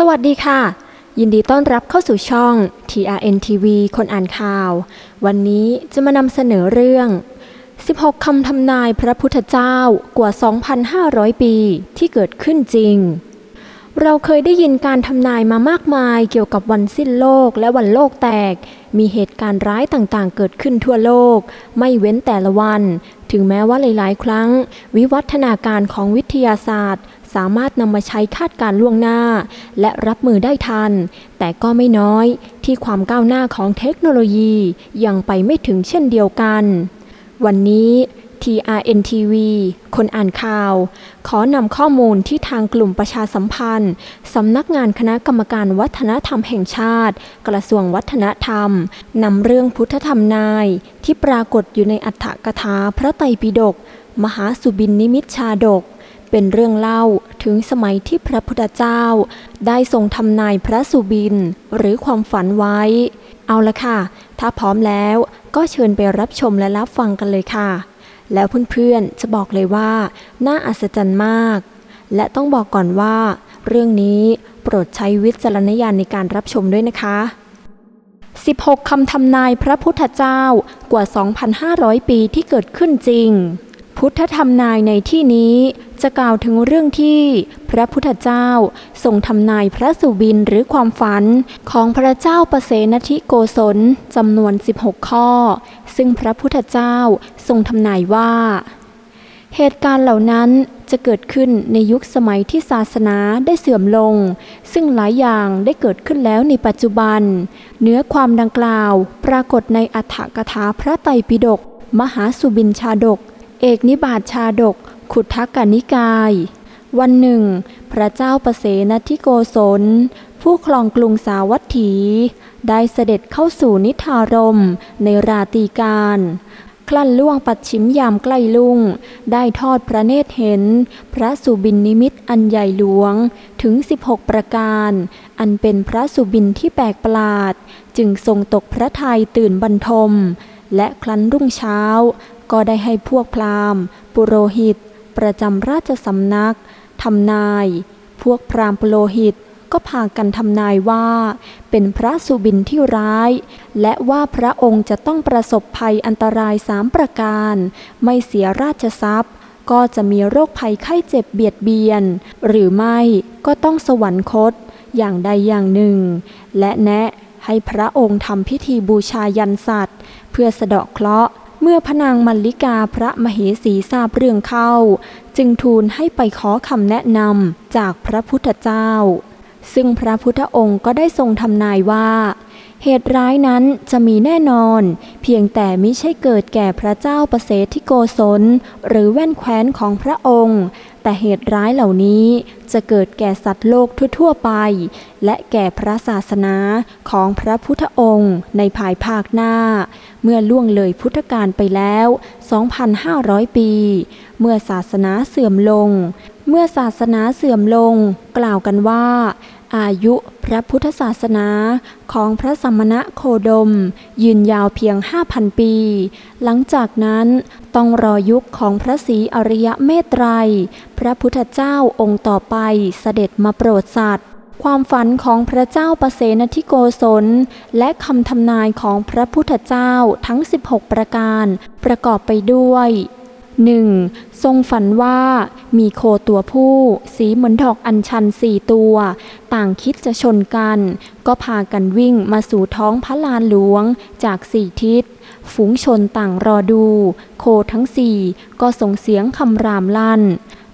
สวัสดีค่ะ ยินดีต้อนรับเข้าสู่ช่อง TRN TV คนอ่านข่าว วันนี้จะมานำเสนอเรื่อง 16 คำทำนายพระพุทธเจ้ากว่า 2,500 ปีที่เกิดขึ้นจริง เราเคยได้ยินการทำนายมามากมายเกี่ยวกับวันสิ้นโลกและวันโลกแตก มีเหตุการณ์ร้ายต่างๆ เกิดขึ้นทั่วโลก ไม่เว้นแต่ละวัน ถึงแม้ว่าหลายๆ ครั้ง วิวัฒนาการของวิทยาศาสตร์ สามารถนำมาใช้คาดการล่วงหน้า และรับมือได้ทัน แต่ก็ไม่น้อยที่ความก้าวหน้าของเทคโนโลยียังไปไม่ถึงเช่นเดียวกัน วันนี้ TRN TV คนอ่านข่าว ขอนำข้อมูลที่ทางกลุ่มประชาสัมพันธ์ สำนักงานคณะกรรมการวัฒนธรรมแห่งชาติ กระทรวงวัฒนธรรมนำเรื่องพุทธธรรมนาย ที่ปรากฏอยู่ในอัฏฐกถาพระไตรปิฎกมหาสุบินนิมิตชาดก เป็นเรื่องเล่าถึงสมัยที่พระพุทธเจ้า ได้ทรงทำนายพระสุบิน หรือความฝันไว้ เอาละค่ะ ถ้าพร้อมแล้วก็เชิญไปรับชมและรับฟังกันเลยค่ะ แล้วเพื่อนๆจะบอกเลยว่า น่าอัศจรรย์มาก และต้องบอกก่อนว่า เรื่องนี้โปรดใช้วิจารณญาณในการรับชมด้วยนะคะ 16 คำทำนายพระพุทธเจ้า กว่า 2,500 ปีที่เกิดขึ้นจริง พุทธธรรมนายในที่นี้จะกล่าวถึงเรื่องที่พระพุทธเจ้าทรงทำนายพระสุบินหรือความฝันของพระเจ้าประเสนทิโกศลจำนวน 16 ข้อ ซึ่งพระพุทธเจ้าทรงทำนายว่า เหตุการณ์เหล่านั้นจะเกิดขึ้นในยุคสมัยที่ศาสนาได้เสื่อมลง ซึ่งหลายอย่างได้เกิดขึ้นแล้วในปัจจุบัน เนื้อความดังกล่าวปรากฏในอัฏฐกถาพระไตรปิฎกมหาสุบินชาดก เอกนิบาตชาดก ขุททกกนิกาย วันหนึ่ง พระเจ้าประเสนทิโกศล ผู้ครองกรุงสาวัตถี ได้เสด็จเข้าสู่นิทารมในราตีการ คลั่นล่วงปัดชิมยามใกล้ลุง ได้ทอดพระเนตรเห็น พระสุบินนิมิตอันใหญ่หลวงถึง 16 ประการ อันเป็นพระสุบินที่แปลกประหลาด จึงทรงตกพระทัยตื่นบรรทมและครั้นรุ่งเช้า ก็ได้ให้พวกพราหมณ์ ปุโรหิต ประจำราชสำนักทำนาย พวกพราหมณ์ปุโรหิตก็พากันทำนายว่า เป็นพระสุบินที่ร้าย และว่าพระองค์จะต้องประสบภัยอันตรายสามประการ ไม่เสียราชทรัพย์ ก็จะมีโรคภัยไข้เจ็บเบียดเบียน หรือไม่ก็ต้องสวรรคตอย่างใดอย่างหนึ่ง และแนะให้พระองค์ทำพิธีบูชายันสัตว์ เพื่อสะเดาะเคราะห์ เมื่อพระนางมัลลิกาพระมเหสีทราบเรื่องเข้า จึงทูลให้ไปขอคำแนะนำจากพระพุทธเจ้า ซึ่งพระพุทธองค์ก็ได้ทรงทำนายว่า เหตุร้ายนั้นจะมีแน่นอน เพียงแต่มิใช่เกิดแก่พระเจ้าประเสฐิโกศล หรือแว่นแคว้นของพระองค์ แต่เหตุร้ายเหล่านี้จะเกิดแก่สัตว์โลกทั่วๆไป และแก่พระศาสนาของพระพุทธองค์ในภายภาคหน้า เมื่อล่วงเลยพุทธกาลไปแล้ว 2,500 ปี เมื่อศาสนาเสื่อมลง เมื่อศาสนาเสื่อมลง กล่าวกันว่า อายุพระพุทธศาสนาของพระสมณะโคดม ยืนยาวเพียง 5,000 ปี หลังจากนั้นต้องรอยุคของพระศรีอริยเมตไตร พระพุทธเจ้าองค์ต่อไปเสด็จมาโปรดสัตว์ ความฝันของพระเจ้าประเสนทิโกศล และคำทำนายของพระพุทธเจ้าทั้ง 16 ประการ ประกอบไปด้วย 1. ทรงฝันว่ามีโคตัวผู้ สีเหมือนดอกอัญชันสี่ตัว ต่างคิดจะชนกัน ก็พากันวิ่งมาสู่ท้องพระลานหลวงจากสี่ทิศ ฝูงชนต่างรอดู โคทั้งสี่ก็ส่งเสียงคำรามลั่น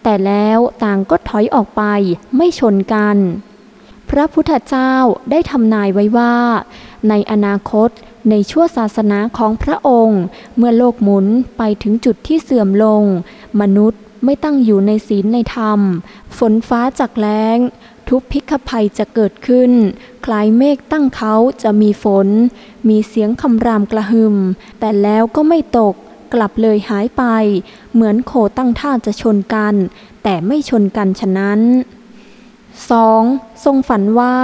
แต่แล้วต่างก็ถอยออกไปไม่ชนกัน ระพุทธเจ้าได้ทำนายไว้ว่า ในอนาคตในชั่วศาสนาของพระองค์ เมื่อโลกหมุนไปถึงจุดที่เสื่อมลง มนุษย์ไม่ตั้งอยู่ในศีลในธรรม ฝนฟ้าจากแล้ง ทุกพิกภัยจะเกิดขึ้น คล้ายเมฆตั้งเขาจะมีฝน มีเสียงคำรามกระหึ่มแต่แล้วก็ไม่ตกกลับเลยหายไป เหมือนโคตั้งท่าจะชนกัน แต่ไม่ชนกันฉะนั้น 2. ทรงฝันว่า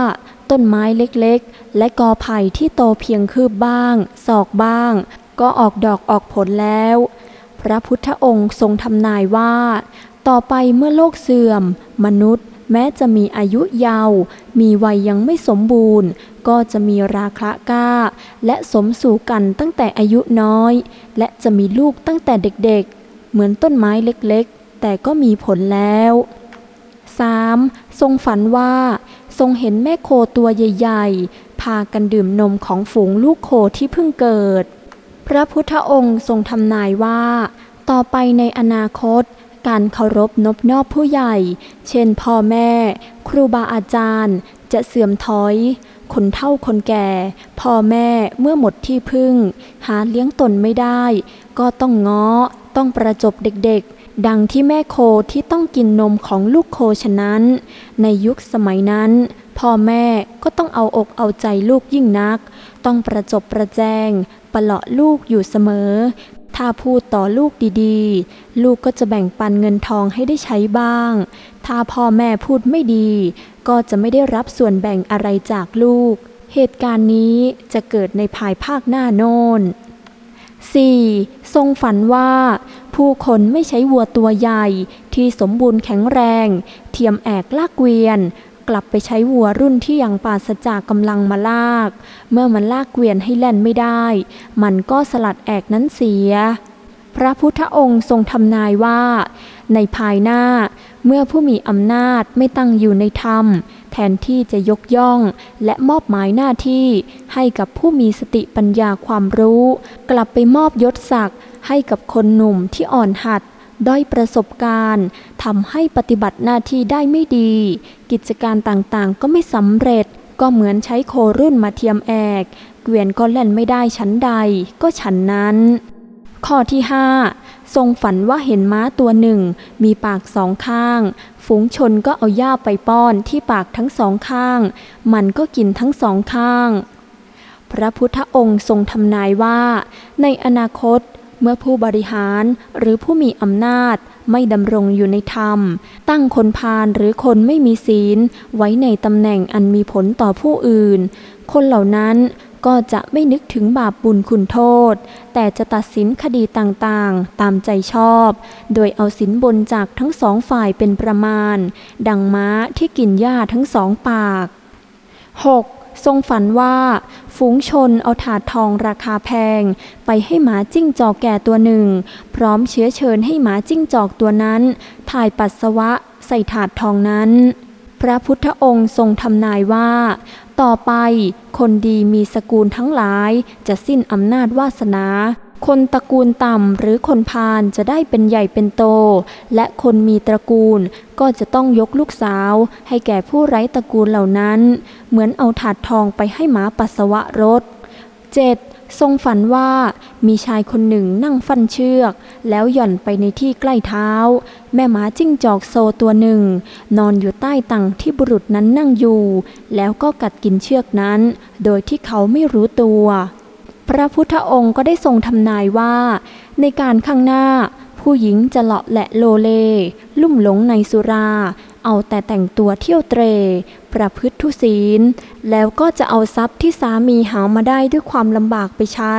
ต้นไม้เล็กๆ และกอไผ่ที่โตเพียงคืบบ้าง ศอกบ้าง ก็ออกดอกออกผลแล้ว พระพุทธองค์ทรงทำนายว่า ต่อไปเมื่อโลกเสื่อม มนุษย์แม้จะมีอายุยาว มีวัยยังไม่สมบูรณ์ ก็จะมีราคะก้า และสมสู่กันตั้งแต่อายุน้อย และจะมีลูกตั้งแต่เด็กๆ เหมือนต้นไม้เล็กๆ แต่ก็มีผลแล้ว 3. ทรงฝันว่า ทรงเห็นแม่โคตัวใหญ่ ๆ พากันดื่มนมของฝูงลูกโคที่เพิ่งเกิด พระพุทธองค์ทรงทำนายว่า ต่อไปในอนาคต การเคารพนบนอบผู้ใหญ่ เช่นพ่อแม่ ครูบาอาจารย์ จะเสื่อมถอย คนเฒ่าคนแก่ พ่อแม่เมื่อหมดที่พึ่ง หาเลี้ยงตนไม่ได้ ก็ต้องง้อ ต้องประจบเด็กๆ ดังที่แม่โคที่ต้องกินนมของลูกโคฉะนั้น ในยุคสมัยนั้น พ่อแม่ก็ต้องเอาอกเอาใจลูกยิ่งนัก ต้องประจบประแจงประเลาะลูกอยู่เสมอ ถ้าพูดต่อลูกดีๆ ลูกก็จะแบ่งปันเงินทองให้ได้ใช้บ้าง ถ้าพ่อแม่พูดไม่ดี ก็จะไม่ได้รับส่วนแบ่งอะไรจากลูก เหตุการณ์นี้จะเกิดในภายภาคหน้าโน้น 4. ทรงฝันว่า ผู้คนไม่ใช้วัวตัวใหญ่ที่สมบูรณ์แข็งแรง เทียมแอกลากเกวียน กลับไปใช้วัวรุ่นที่ยังปราศจากกำลังมาลาก เมื่อมันลากเกวียนให้แล่นไม่ได้ มันก็สลัดแอกนั้นเสีย พระพุทธองค์ทรงทำนายว่า ในภายหน้า เมื่อผู้มีอำนาจไม่ตั้งอยู่ในธรรม แทนที่จะยกย่องและมอบหมายหน้าที่ให้กับผู้มีสติปัญญาความรู้ กลับไปมอบยศศักดิ์ให้กับคนหนุ่มที่อ่อนหัด ด้อยประสบการณ์ทำให้ปฏิบัติหน้าที่ได้ไม่ดี กิจการต่างๆ ก็ไม่สำเร็จก็เหมือนใช้โครุ่นมาเทียมแอก เกวียนก็แล่นไม่ได้ชั้นใดก็ฉันนั้น ข้อที่ 5 ทรงฝันว่าเห็นม้าตัวหนึ่ง มีปากสองข้าง ฝูงชนก็เอาหญ้าไปป้อนที่ปากทั้งสองข้าง มันก็กินทั้งสองข้าง พระพุทธองค์ทรงทำนายว่า ในอนาคตเมื่อผู้บริหารหรือผู้มีอำนาจไม่ดำรงอยู่ในธรรม ตั้งคนพาลหรือคนไม่มีศีล ไว้ในตำแหน่งอันมีผลต่อผู้อื่น คนเหล่านั้น ก็จะไม่นึกถึงบาปบุญคุณโทษ แต่จะตัดสินคดีต่างๆ ตามใจชอบ โดยเอาสินบนจากทั้งสองฝ่ายเป็นประมาณ ดังม้าที่กินหญ้าทั้งสองปาก 6. ทรงฝันว่า ฝูงชนเอาถาดทองราคาแพง ไปให้หมาจิ้งจอกแก่ตัวหนึ่ง พร้อมเชื้อเชิญให้หมาจิ้งจอกตัวนั้น ถ่ายปัสสาวะใส่ถาดทองนั้น พระพุทธองค์ทรงทำนายว่า ต่อไปคนดีมีสกุลทั้งหลายจะสิ้นอำนาจวาสนา คนตระกูลต่ำหรือคนพาลจะได้เป็นใหญ่เป็นโต และคนมีตระกูลก็จะต้องยกลูกสาว ให้แก่ผู้ไร้ตระกูลเหล่านั้น เหมือนเอาถาดทองไปให้หมาปัสสาวะรถ 7. ทรงฝันว่ามีชายคนหนึ่งนั่งฟันเชือก แล้วหย่อนไปในที่ใกล้เท้า แม่หมาจิ้งจอกโซตัวหนึ่ง นอนอยู่ใต้ตังที่บุรุษนั้นนั่งอยู่ แล้วก็กัดกินเชือกนั้น โดยที่เขาไม่รู้ตัว พระพุทธองค์ก็ได้ทรงทำนายว่า ในการข้างหน้า ผู้หญิงจะเลาะและโลเล ลุ่มหลงในสุรา เอาแต่แต่งตัวเที่ยวเตร ประพฤติทุศีล แล้วก็จะเอาทรัพย์ที่สามีหามาได้ด้วยความลำบากไปใช้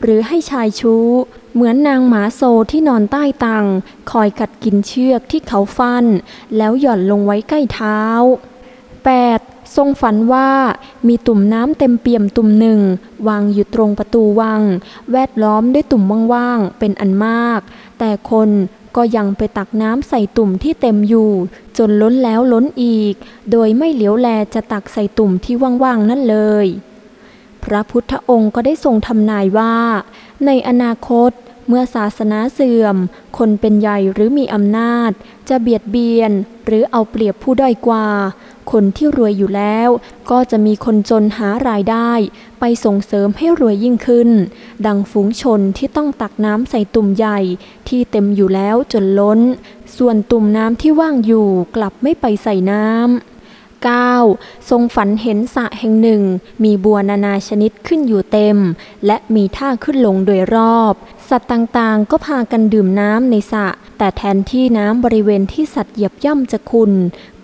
หรือให้ชายชู้ เหมือนนางหมาโซที่นอนใต้ตัง คอยกัดกินเชือกที่เขาฟัน แล้วหย่อนลงไว้ใกล้เท้า 8. ทรงฝันว่ามีตุ่มน้ำเต็มเปี่ยมตุ่มหนึ่ง วางอยู่ตรงประตูวัง แวดล้อมด้วยตุ่มว่างๆเป็นอันมาก แต่คน ก็ยังไปตักน้ำใส่ตุ่มที่เต็มอยู่ จนล้นแล้วล้นอีก โดยไม่เหลียวแลจะตักใส่ตุ่มที่ว่างๆนั่นเลย พระพุทธองค์ก็ได้ทรงทำนายว่า ในอนาคต เมื่อศาสนาเสื่อม คนเป็นใหญ่หรือมีอำนาจ จะเบียดเบียน หรือเอาเปรียบผู้ด้อยกว่า คนที่รวยอยู่แล้ว ก็จะมีคนจนหารายได้ ไปส่งเสริมให้รวยยิ่งขึ้น ดังฝูงชนที่ต้องตักน้ำใส่ตุ่มใหญ่ที่เต็มอยู่แล้วจนล้น ส่วนตุ่มน้ำที่ว่างอยู่กลับไม่ไปใส่น้ำ 9. ทรงฝันเห็นสระแห่งหนึ่ง มีบัวนานาชนิดขึ้นอยู่เต็ม และมีท่าขึ้นลงโดยรอบ สัตว์ต่างๆ ก็พากันดื่มน้ำในสระแต่แทนที่น้ำบริเวณที่สัตว์เหยียบย่ำจะขุน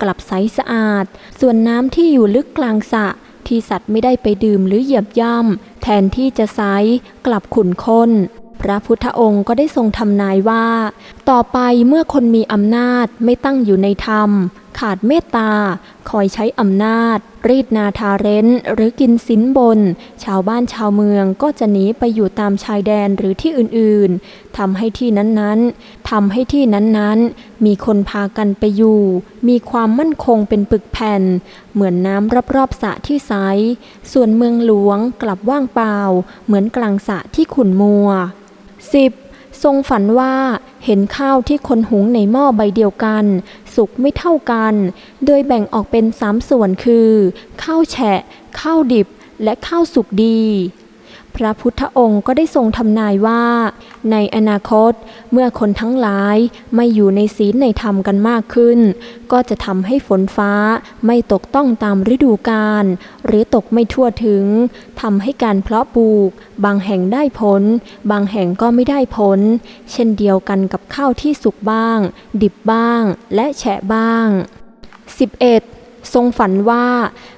กลับใสสะอาด ส่วนน้ำที่อยู่ลึกกลางสระที่สัตว์ไม่ได้ไปดื่มหรือเหยียบย่ำแทนที่จะใสกลับขุ่นข้นพระพุทธองค์ก็ได้ทรงทำนายว่า ต่อไปเมื่อคนมีอำนาจไม่ตั้งอยู่ในธรรม ขาดเมตตา คอยใช้อำนาจ รีดนาทาเร้น หรือกินสินบน ชาวบ้านชาวเมืองก็จะหนีไปอยู่ตามชายแดนหรือที่อื่นๆทำให้ที่นั้นๆทำให้ที่นั้นๆ มีคนพากันไปอยู่ มีความมั่นคงเป็นปึกแผ่น เหมือนน้ำรอบๆสระที่ใส ส่วนเมืองหลวงกลับว่างเปล่า เหมือนกลางสระที่ขุ่นมัว 10. ทรงฝันว่าเห็นข้าวที่คนหุงในหม้อใบเดียวกัน สุกไม่เท่ากัน โดยแบ่งออกเป็นสามส่วนคือ ข้าวแฉะ ข้าวดิบ และข้าวสุกดี พระพุทธองค์ก็ได้ทรงทำนายว่า ในอนาคตเมื่อคนทั้งหลายไม่อยู่ในศีลในธรรมกันมากขึ้น ก็จะทำให้ฝนฟ้าไม่ตกต้องตามฤดูกาลหรือตกไม่ทั่วถึงทำให้การเพาะปลูก บางแห่งได้ผล บางแห่งก็ไม่ได้ผล เช่นเดียวกันกับข้าวที่สุกบ้าง ดิบบ้าง และแฉะบ้าง 11. ทรงฝันว่า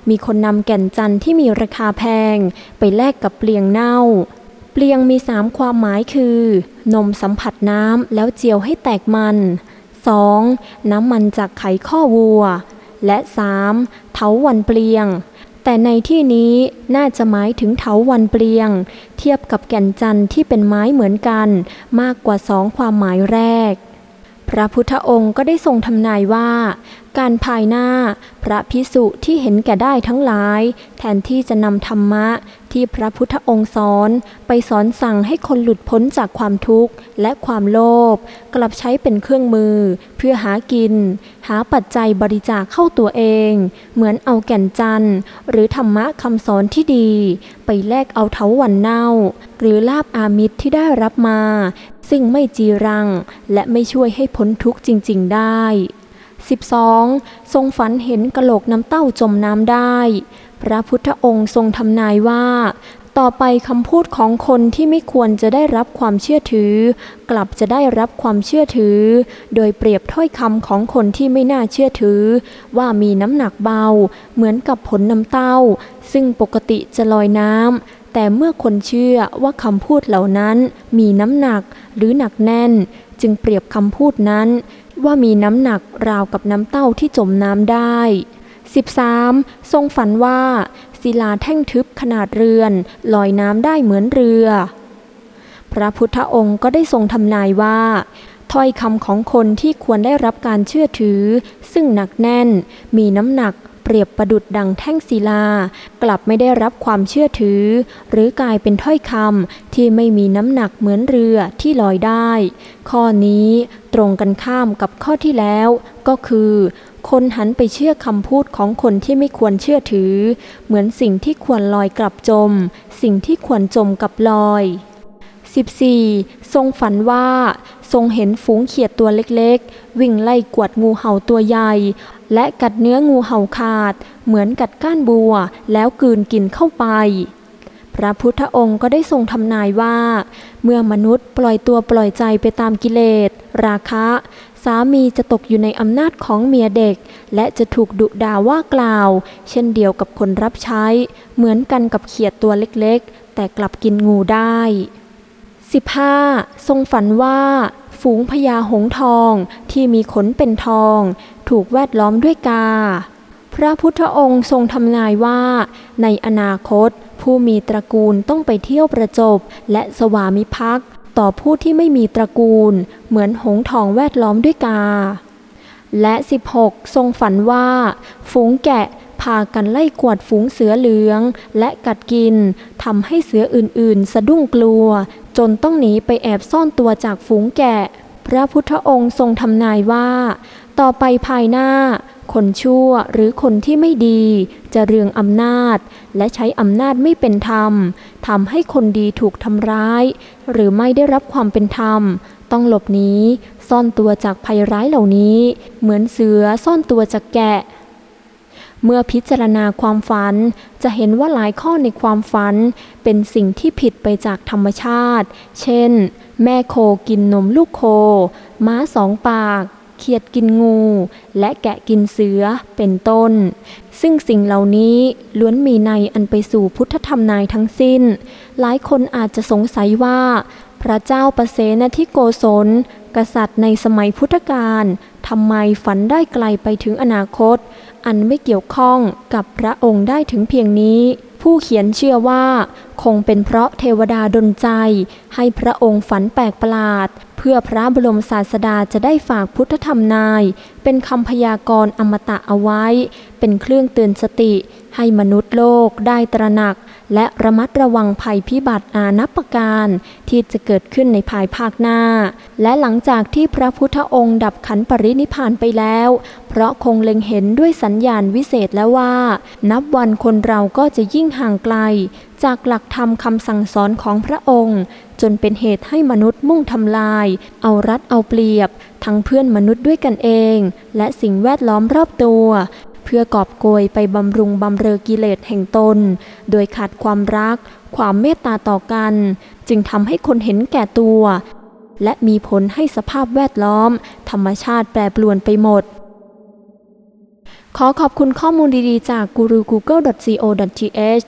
มีคนนำแก่นจันทร์ที่มีราคาแพง ไปแลกกับเปลียงเน่า เปลียงมีสามความหมายคือ นมสัมผัสน้ำแล้วเจียวให้แตกมัน 2. น้ำมันจากไขข้อวัว และ 3. เถาวันเปลียง แต่ในที่นี้น่าจะหมายถึงเถาวันเปลียง เทียบกับแก่นจันทร์ที่เป็นไม้เหมือนกัน มากกว่าสองความหมายแรก พระพุทธองค์ก็ได้ทรงทำนายว่า การภายหน้า พระพิสุที่เห็นแก่ได้ทั้งหลาย แทนที่จะนำธรรมะที่พระพุทธองค์สอนไปสอนสั่งให้คนหลุดพ้นจากความทุกข์และความโลภกลับใช้เป็นเครื่องมือ เพื่อหากิน หาปัจจัยบริจาคเข้าตัวเอง เหมือนเอาแก่นจันทร์ หรือธรรมะคำสอนที่ดี ไปแลกเอาเถาวันเน่า หรือลาบอามิตรที่ได้รับมา ซึ่งไม่จีรัง และไม่ช่วยให้พ้นทุกข์จริง ๆ ได้ 12. ทรงฝันเห็นกะโหลกน้ำเต้าจมน้ำได้ พระพุทธองค์ทรงทำนายว่า ต่อไปคำพูดของคนที่ไม่ควรจะได้รับความเชื่อถือ กลับจะได้รับความเชื่อถือ โดยเปรียบถ้อยคำของคนที่ไม่น่าเชื่อถือ ว่ามีน้ำหนักเบา เหมือนกับผลน้ำเต้า ซึ่งปกติจะลอยน้ำ แต่เมื่อคนเชื่อว่าคำพูดเหล่านั้นมีน้ำหนักหรือหนักแน่น จึงเปรียบคำพูดนั้น ว่ามีน้ำหนักราวกับน้ำเต้าที่จมน้ำได้ 13. ทรงฝันว่าศิลาแท่งทึบขนาดเรือน ลอยน้ำได้เหมือนเรือ พระพุทธองค์ก็ได้ทรงทำนายว่า ถ้อยคำของคนที่ควรได้รับการเชื่อถือ ซึ่งหนักแน่น มีน้ำหนัก รียบประดุดดังแท่งศิลา กลับไม่ได้รับความเชื่อถือ หรือกลายเป็นถ้อยคำที่ไม่มีน้ำหนักเหมือนเรือที่ลอยได้ ข้อนี้ตรงกันข้ามกับข้อที่แล้ว ก็คือ คนหันไปเชื่อคำพูดของคนที่ไม่ควรเชื่อถือ เหมือนสิ่งที่ควรลอยกลับจม สิ่งที่ควรจมกับลอย 14. ทรงฝันว่าทรงเห็นฝูงเขียดตัวเล็กๆ วิ่งไล่กวดงูเห่าตัวใหญ่ และกัดเนื้องูเห่าขาด เหมือนกัดก้านบัวแล้วกลืนกินเข้าไป พระพุทธองค์ก็ได้ทรงทำนายว่า เมื่อมนุษย์ปล่อยตัวปล่อยใจไปตามกิเลส ราคะ สามีจะตกอยู่ในอำนาจของเมียเด็ก และจะถูกดุด่าว่ากล่าว เช่นเดียวกับคนรับใช้ เหมือนกันกับเขียดตัวเล็กๆ แต่กลับกินงูได้ 15. ทรงฝันว่า ฝูงพญาหงทองที่มีขนเป็นทอง ถูกแวดล้อมด้วยกา พระพุทธองค์ทรงทำนายว่า ในอนาคต ผู้มีตระกูลต้องไปเที่ยวประจบ และสวามิภักดิ์ต่อผู้ที่ไม่มีตระกูล เหมือนหงทองแวดล้อมด้วยกา และ 16 ทรงฝันว่า ฝูงแกะพากันไล่กวดฝูงเสือเหลือง และกัดกินทำให้เสืออื่นๆ สะดุ้งกลัว จนต้องหนีไปแอบซ่อนตัวจากฝูงแกะ พระพุทธองค์ทรงทำนายว่า ต่อไปภายหน้า คนชั่วหรือคนที่ไม่ดี จะเรืองอำนาจ และใช้อำนาจไม่เป็นธรรมทำให้คนดีถูกทำร้าย หรือไม่ได้รับความเป็นธรรม ต้องหลบหนีซ่อนตัวจากภัยร้ายเหล่านี้ เหมือนเสือซ่อนตัวจากแกะ เมื่อพิจารณาความฝัน จะเห็นว่าหลายข้อในความฝัน เป็นสิ่งที่ผิดไปจากธรรมชาติ เช่น แม่โคกินนมลูกโค ม้าสองปากเขียดกินงู และแกะกินเสือเป็นต้น ซึ่งสิ่งเหล่านี้ล้วนมีในอันไปสู่พุทธธรรมนายทั้งสิ้น หลายคนอาจจะสงสัยว่า พระเจ้าประเสนทิโกศล กษัตริย์ในสมัยพุทธกาลททำไมฝันได้ไกลไปถึงอนาคต อันไม่เกี่ยวข้องกับพระองค์ได้ถึงเพียงนี้ ผู้เขียนเชื่อว่า คงเป็นเพราะเทวดาดลใจ ให้พระองค์ฝันแปลกประหลาด เพื่อพระบรมศาสดาจะได้ฝากพุทธธรรมนาย เป็นคำพยากรณ์อมตะเอาไว้ เป็นเครื่องเตือนสติ ให้มนุษย์โลกได้ตระหนัก และระมัดระวังภัยพิบัติอานับประการ ที่จะเกิดขึ้นในภายภาคหน้า และหลังจากที่พระพุทธองค์ดับขันปรินิพานไปแล้ว เพราะคงเล็งเห็นด้วยสัญญาณวิเศษแล้วว่า นับวันคนเราก็จะยิ่งห่างไกล จากหลักธรรมคำสั่งสอนของพระองค์ จนเป็นเหตุให้มนุษย์มุ่งทำลาย เอารัดเอาเปรียบ ทั้งเพื่อนมนุษย์ด้วยกันเอง และสิ่งแวดล้อมรอบตัว พื่อกอบโกยไปบำรุงบำเรอกิเลสแห่งตน โดยขาดความรัก ความเมตตาต่อกัน จึงทำให้คนเห็นแก่ตัว และมีผลให้สภาพแวดล้อม ธรรมชาติแปรปรวนไปหมด ขอขอบคุณข้อมูลดีๆจาก guruGoogle.co.th